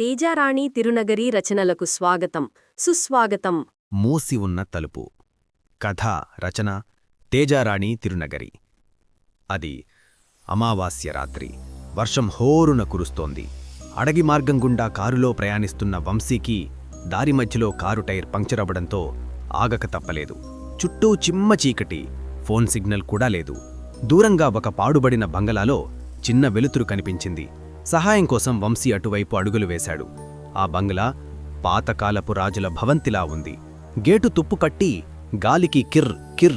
తేజారాణి తిరునగరి రచనలకు స్వాగతం. సుస్వాగతం. మూసి ఉన్న తలుపు. కథ రచన తేజారాణి తిరునగరి. అది అమావాస్య రాత్రి. వర్షం హోరున కురుస్తోంది. అడగి మార్గం గుండా కారులో ప్రయాణిస్తున్న వంశీకి దారి మధ్యలో కారు టైర్ పంక్చర్ అవ్వడంతో ఆగక తప్పలేదు. చుట్టూ చిమ్మ చీకటి. ఫోన్ సిగ్నల్ కూడా లేదు. దూరంగా ఒక పాడుబడిన బంగళాలో చిన్న వెలుతురు కనిపించింది. సహాయం కోసం వంశీ అటువైపు అడుగులు వేశాడు. ఆ బంగ్లా పాతకాలపు రాజుల భవంతిలా ఉంది. గేటు తుప్పు కట్టి గాలికి కిర్ కిర్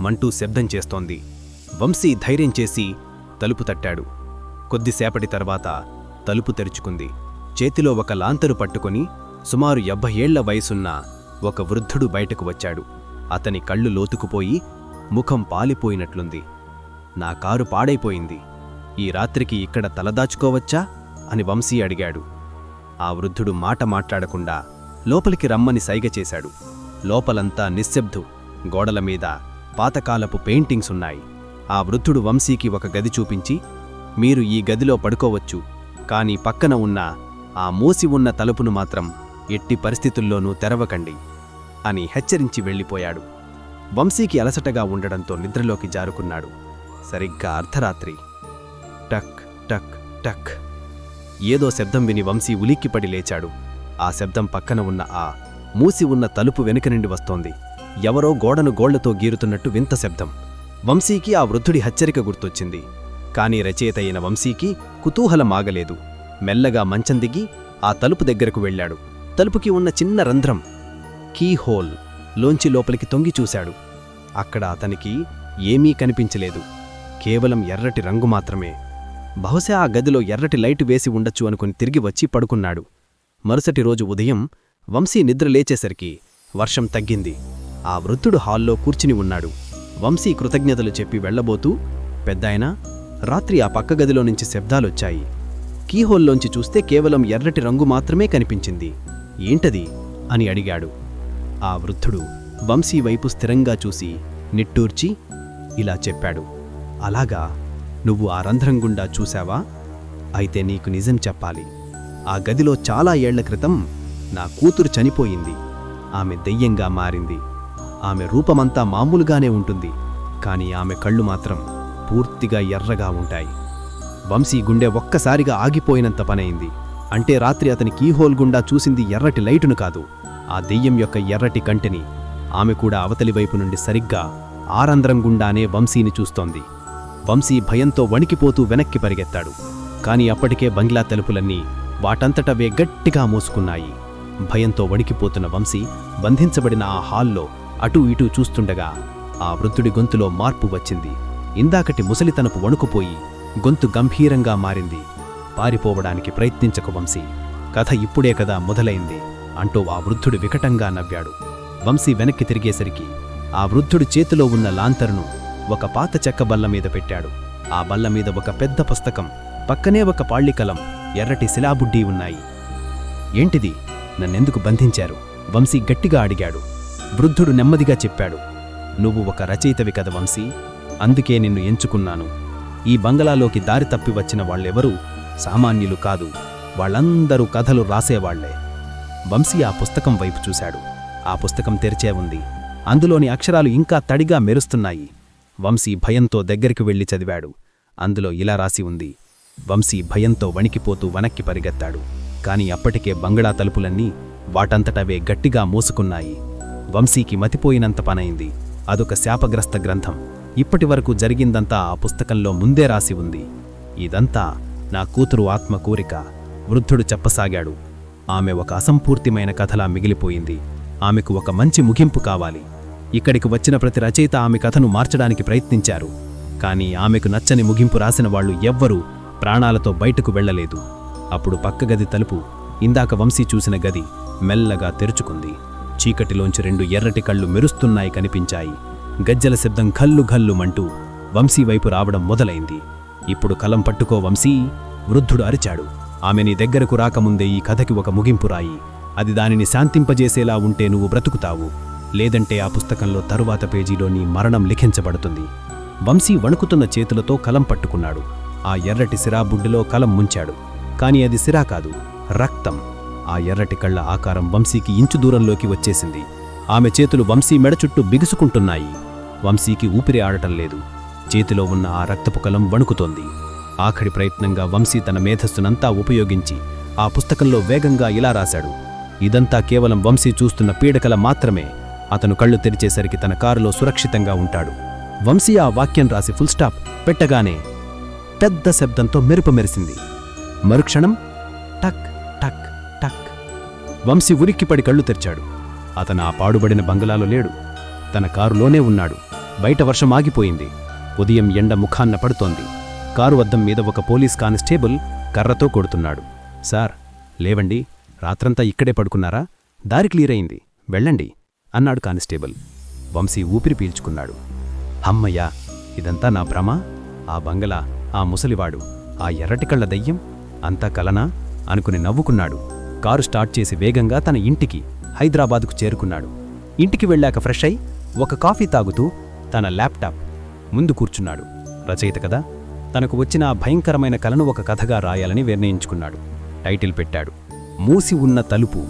మంటూ శబ్దం చేస్తోంది. వంశీ ధైర్యం చేసి తలుపు తట్టాడు. కొద్దిసేపటి తర్వాత తలుపు తెరుచుకుంది. చేతిలో ఒక లాంతరు పట్టుకుని సుమారు ఎబ్బై ఏళ్ళ వయసున్న ఒక వృద్ధుడు బయటకు వచ్చాడు. అతని కళ్ళు లోతుకుపోయి ముఖం పాలిపోయినట్లుంది. నా కారు పాడైపోయింది. ఈ రాత్రికి ఇక్కడ తలదాచుకోవచ్చా అని వంశీ అడిగాడు. ఆ వృద్ధుడు మాట మాట్లాడకుండా లోపలికి రమ్మని సైగ చేశాడు. లోపలంతా నిశ్శబ్దు. గోడల మీద పాతకాలపు పెయింటింగ్స్ ఉన్నాయి. ఆ వృద్ధుడు వంశీకి ఒక గది చూపించి మీరు ఈ గదిలో పడుకోవచ్చు కాని పక్కన ఉన్న ఆ మూసి ఉన్న తలుపును మాత్రం ఎట్టి పరిస్థితుల్లోనూ తెరవకండి అని హెచ్చరించి వెళ్ళిపోయాడు. వంశీకి అలసటగా ఉండడంతో నిద్రలోకి జారుకున్నాడు. సరిగ్గా అర్ధరాత్రి. టక్ టక్ టక్. ఏదో శబ్దం విని వంశీ ఉలిక్కిపడి లేచాడు. ఆ శబ్దం పక్కన ఉన్న ఆ మూసి ఉన్న తలుపు వెనుక నుండి వస్తోంది. ఎవరో గోడను గోళ్ళతో గీరుతున్నట్టు వింత శబ్దం. వంశీకి ఆ వృద్ధుడి హెచ్చరిక గుర్తొచ్చింది. కాని రచయిత అయిన వంశీకి కుతూహలం ఆగలేదు మెల్లగా మంచం దిగి ఆ తలుపు దగ్గరకు వెళ్ళాడు. తలుపుకి ఉన్న చిన్న రంధ్రం కీ హోల్ లోంచి లోపలికి తొంగి చూశాడు. అక్కడ అతనికి ఏమీ కనిపించలేదు. కేవలం ఎర్రటి రంగు మాత్రమే. బహుశా ఆ గదిలో ఎర్రటి లైటు వేసి ఉండొచ్చు అనుకుని తిరిగి వచ్చి పడుకున్నాడు. మరుసటి రోజు ఉదయం వంశీ నిద్ర లేచేసరికి వర్షం తగ్గింది. ఆ వృద్ధుడు హాల్లో కూర్చుని ఉన్నాడు. వంశీ కృతజ్ఞతలు చెప్పి వెళ్ళబోతూ పెద్దాయనా రాత్రి ఆ పక్క గదిలో నుంచి శబ్దాలొచ్చాయి. కీహోల్లోంచి చూస్తే కేవలం ఎర్రటి రంగు మాత్రమే కనిపించింది. ఏంటది? అని అడిగాడు. ఆ వృద్ధుడు వంశీ వైపు స్థిరంగా చూసి నిట్టూర్చి ఇలా చెప్పాడు. అలాగా నువ్వు ఆ రంధ్రం గుండా చూశావా? అయితే నీకు నిజం చెప్పాలి. ఆ గదిలో చాలా ఏళ్ళ క్రితం నా కూతురు చనిపోయింది. ఆమె దెయ్యంగా మారింది. ఆమె రూపమంతా మామూలుగానే ఉంటుంది. కాని ఆమె కళ్ళు మాత్రం పూర్తిగా ఎర్రగా ఉంటాయి. వంశీ గుండె ఒక్కసారిగా ఆగిపోయినంత పనైంది. అంటే రాత్రి అతని కీహోల్ గుండా చూసింది ఎర్రటి లైటును కాదు. ఆ దెయ్యం యొక్క ఎర్రటి కంటిని ఆమె కూడా అవతలి వైపు నుండి సరిగ్గా ఆరంధ్రం గుండానే వంశీని చూస్తోంది. వంశీ భయంతో వణికిపోతూ వెనక్కి పరిగెత్తాడు. కాని అప్పటికే బంగ్లా తలుపులన్నీ వాటంతటవే గట్టిగా మూసుకున్నాయి. భయంతో వణికిపోతున్న వంశీ బంధించబడిన ఆ హాల్లో అటూ ఇటూ చూస్తుండగా ఆ వృద్ధుడి గొంతులో మార్పు వచ్చింది. ఇందాకటి ముసలితనపు వణుకుపోయి గొంతు గంభీరంగా మారింది. పారిపోవడానికి ప్రయత్నించకు వంశీ. కథ ఇప్పుడే కదా మొదలైంది అంటూ ఆ వృద్ధుడు వికటంగా నవ్వాడు. వంశీ వెనక్కి తిరిగేసరికి ఆ వృద్ధుడి చేతిలో ఉన్న లాంతరును ఒక పాత చెక్క బల్ల మీద పెట్టాడు. ఆ బల్ల మీద ఒక పెద్ద పుస్తకం పక్కనే ఒక పాళ్ళికలం ఎర్రటి శిలాబుడ్డీ ఉన్నాయి. ఏంటిది? నన్నెందుకు బంధించారు? వంశీ గట్టిగా అడిగాడు. వృద్ధుడు నెమ్మదిగా చెప్పాడు. నువ్వు ఒక రచయితవి కదా వంశీ. అందుకే నిన్ను ఎంచుకున్నాను. ఈ బంగళాలోకి దారి తప్పి వచ్చిన వాళ్ళెవరూ సామాన్యులు కాదు. వాళ్ళందరూ కథలు రాసేవాళ్ళే. వంశీ ఆ పుస్తకం వైపు చూశాడు. ఆ పుస్తకం తెరిచే ఉంది. అందులోని అక్షరాలు ఇంకా తడిగా మెరుస్తున్నాయి. వంశీ భయంతో దగ్గరికి వెళ్ళి చదివాడు. అందులో ఇలా రాసి ఉంది వంశీ భయంతో వణికిపోతూ వనక్కి పరిగెత్తాడు. కాని అప్పటికే బంగళా తలుపులన్నీ వాటంతటవే గట్టిగా మూసుకున్నాయి. వంశీకి మతిపోయినంత పనైంది. అదొక శాపగ్రస్త గ్రంథం. ఇప్పటివరకు జరిగిందంతా ఆ పుస్తకంలో ముందే రాసి ఉంది. ఇదంతా నా కూతురు ఆత్మ కోరిక. వృద్ధుడు చెప్పసాగాడు. ఆమె ఒక అసంపూర్తిమైన కథలా మిగిలిపోయింది. ఆమెకు ఒక మంచి ముగింపు కావాలి. ఇక్కడికి వచ్చిన ప్రతి రచయిత ఆమె కథను మార్చడానికి ప్రయత్నించారు. కానీ ఆమెకు నచ్చని ముగింపు రాసిన వాళ్ళు ఎవ్వరూ ప్రాణాలతో బయటకు వెళ్ళలేదు అప్పుడు పక్క గది తలుపు ఇందాక వంశీ చూసిన గది మెల్లగా తెరుచుకుంది. చీకటిలోంచి రెండు ఎర్రటి కళ్ళు మెరుస్తున్నాయి కనిపించాయి. గజ్జల శబ్దం ఘల్లు ఘల్లుమంటూ వంశీ వైపు రావడం మొదలైంది. ఇప్పుడు కలం పట్టుకో వంశీ వృద్ధుడు అరిచాడు. ఆమె నీ దగ్గరకు రాకముందే ఈ కథకి ఒక ముగింపు రాయి. అది దానిని శాంతింపజేసేలా ఉంటే నువ్వు బ్రతుకుతావు. లేదంటే ఆ పుస్తకంలో తరువాత పేజీలో నీ మరణం లిఖించబడుతుంది. వంశీ వణుకుతున్న చేతులతో కలం పట్టుకున్నాడు. ఆ ఎర్రటి సిరాబుడ్డిలో కలం ముంచాడు. కాని అది సిరా కాదు రక్తం. ఆ ఎర్రటి కళ్ళ ఆకారం వంశీకి ఇంచు దూరంలోకి వచ్చేసింది. ఆమె చేతులు వంశీ మెడ చుట్టూ బిగుసుకుంటున్నాయి. వంశీకి ఊపిరి ఆడటం లేదు. చేతిలో ఉన్న ఆ రక్తపు కలం వణుకుతోంది. ఆఖరి ప్రయత్నంగా వంశీ తన మేధస్సునంతా ఉపయోగించి ఆ పుస్తకంలో వేగంగా ఇలా రాశాడు. ఇదంతా కేవలం వంశీ చూస్తున్న పీడకల మాత్రమే. అతను కళ్ళు తెరిచేసరికి తన కారులో సురక్షితంగా ఉంటాడు. వంశీ ఆ వాక్యం రాసి ఫుల్ స్టాప్ పెట్టగానే పెద్ద శబ్దంతో మెరుపు మెరిసింది. మరుక్షణం టక్ టక్ టక్. వంశీ ఉరిక్కిపడి కళ్ళు తెరిచాడు. అతను ఆ పాడుబడిన బంగళాలో లేడు. తన కారులోనే ఉన్నాడు. బయట వర్షం ఆగిపోయింది. ఉదయం ఎండ ముఖాన్న పడుతోంది. కారు అద్దం మీద ఒక పోలీస్ కానిస్టేబుల్ కర్రతో కొడుతున్నాడు. సార్ లేవండి. రాత్రంతా ఇక్కడే పడుకున్నారా? దారి క్లియర్ అయింది. వెళ్ళండి. అన్నాడు కానిస్టేబుల్. వంశీ ఊపిరి పీల్చుకున్నాడు. హమ్మయ్యా ఇదంతా నా భ్రమ. ఆ బంగళా ఆ ముసలివాడు ఆ ఎర్రటికళ్ళ దయ్యం అంతా కలనా? అనుకుని నవ్వుకున్నాడు. కారు స్టార్ట్ చేసి వేగంగా తన ఇంటికి హైదరాబాదుకు చేరుకున్నాడు. ఇంటికి వెళ్ళాక ఫ్రెష్ అయి ఒక కాఫీ తాగుతూ తన ల్యాప్టాప్ ముందు కూర్చున్నాడు. రచయిత కదా? తనకు వచ్చిన ఆ భయంకరమైన కలను ఒక కథగా రాయాలని నిర్ణయించుకున్నాడు. టైటిల్ పెట్టాడు. మూసి ఉన్న తలుపు.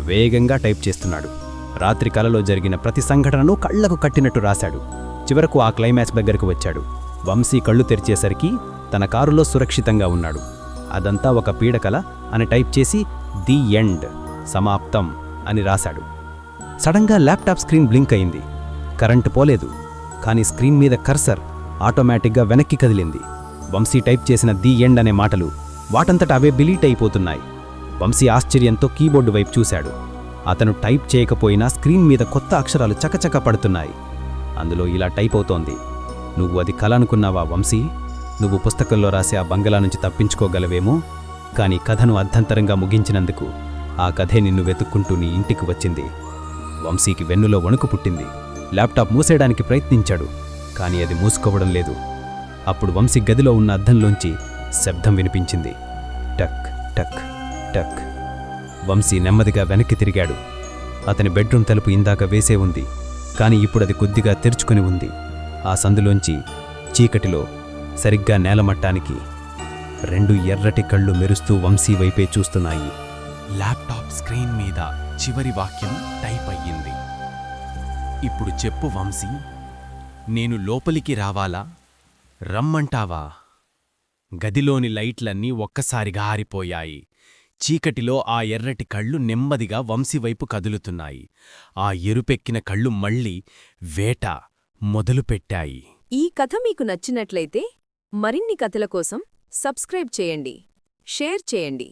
వేగంగా టైప్ చేస్తున్నాడు. రాత్రి కలలో జరిగిన ప్రతి సంఘటనను కళ్ళకు కట్టినట్టు రాశాడు. చివరకు ఆ క్లైమాక్స్ దగ్గరకు వచ్చాడు. వంశీ కళ్ళు తెరిచేసరికి తన కారులో సురక్షితంగా ఉన్నాడు. అదంతా ఒక పీడకల అని టైప్ చేసి ది ఎండ్ సమాప్తం అని రాశాడు. సడన్గా ల్యాప్టాప్ స్క్రీన్ బ్లింక్ అయింది. కరెంటు పోలేదు. కానీ స్క్రీన్ మీద కర్సర్ ఆటోమేటిక్గా వెనక్కి కదిలింది. వంశీ టైప్ చేసిన ది ఎండ్ అనే మాటలు వాటంతట అవే బిలీట్ అయిపోతున్నాయి. వంశీ ఆశ్చర్యంతో కీబోర్డు వైపు చూశాడు. అతను టైప్ చేయకపోయినా స్క్రీన్ మీద కొత్త అక్షరాలు చకచక పడుతున్నాయి. అందులో ఇలా టైప్ అవుతోంది. నువ్వు అది కల అనుకున్నావా వంశీ? నువ్వు పుస్తకంలో రాసే ఆ బంగళా నుంచి తప్పించుకోగలవేమో? కానీ కథను అర్ధంతరంగా ముగించినందుకు ఆ కథే నిన్ను వెతుక్కుంటూ నీ ఇంటికి వచ్చింది. వంశీకి వెన్నులో వణుకు పుట్టింది. ల్యాప్టాప్ మూసేయడానికి ప్రయత్నించాడు. కానీ అది మూసుకోవడం లేదు. అప్పుడు వంశీ గదిలో ఉన్న అద్దంలోంచి శబ్దం వినిపించింది. టక్ టక్ టక్. వంశీ నెమ్మదిగా వెనక్కి తిరిగాడు. అతని బెడ్రూమ్ తలుపు ఇందాక వేసే ఉంది కానీ అది కొద్దిగా తెరుచుకుని ఉంది. ఆ సందులోంచి చీకటిలో సరిగ్గా నేలమట్టానికి రెండు ఎర్రటి కళ్ళు మెరుస్తూ వంశీ వైపే చూస్తున్నాయి. ల్యాప్టాప్ స్క్రీన్ మీద చివరి వాక్యం టైప్ అయ్యింది. ఇప్పుడు చెప్పు వంశీ నేను లోపలికి రావాలా? రమ్మంటావా? గదిలోని లైట్లన్నీ ఒక్కసారిగా ఆరిపోయాయి. చీకటిలో ఆ ఎర్రటి కళ్ళు నెమ్మదిగా వంశీవైపు కదులుతున్నాయి. ఆ ఎరుపెక్కిన కళ్ళు మళ్ళీ వేట మొదలుపెట్టాయి. ఈ కథ మీకు నచ్చినట్లయితే మరిన్ని కథల కోసం సబ్స్క్రైబ్ చేయండి. షేర్ చేయండి.